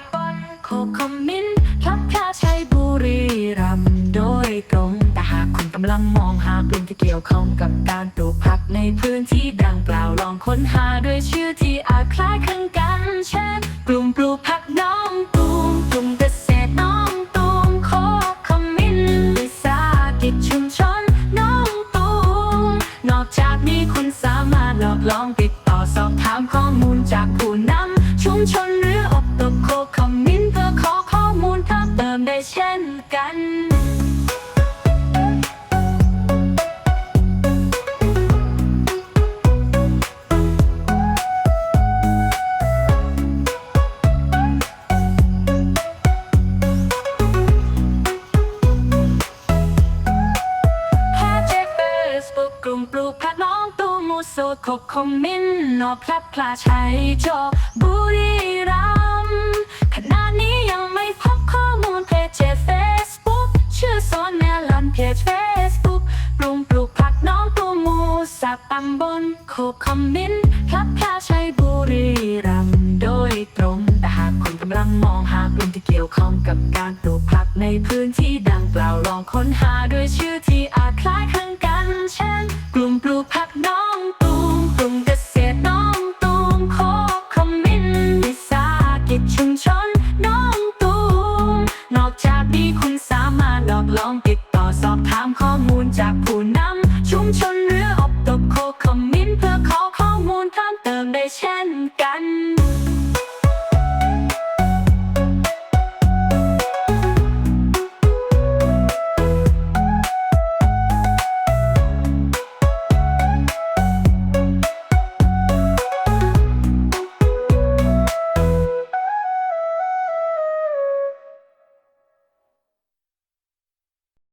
ำบลโคคอมมินทับพลาชัยบุรีรัมย์โดยตรงแต่หากคุณกำลังมองหากลุ่มที่เกี่ยวข้องกับการปลูกผักในพื้นที่ดังกล่าวลองค้นหาด้วยชื่อที่ กลุ่มปลูกผักน้องตูมกลุ่มเกษตรน้องตูมโคคอมมินวิสาหกิจชุมชนน้องตูมนอกจากนี้คุณสามารถหลอกลองติดต่อสอบถามข้อมูลจากผู้นำชุมชนหรืออบตโคคอมมินเพื่อขอข้อมูลเพิ่มเติมได้เช่นกัน ตูมูสูตรคบคอมมินนอพลับพลาชัยจบบุรีรัมขณะนี้ยังไม่พบข้อมูลเพจเฟซบุ๊กชื่อโซนแมลันเพจเฟซบุ๊กกลุ่มปลูกผักน้องตูมูสับตำบลโคบคอมมินพลับพลาชัยบุรีรัมโดยตรงแต่หากคุณกำลังมองหากลุ่มที่เกี่ยวข้องกับการปลูกผักในพื้นที่ดังกล่าวลองค้นหาด้วยชื่อ ชนน้องตูมนอกจากนี้คุณสามารถลอกลองติดต่อสอบถามข้อมูลจากผู้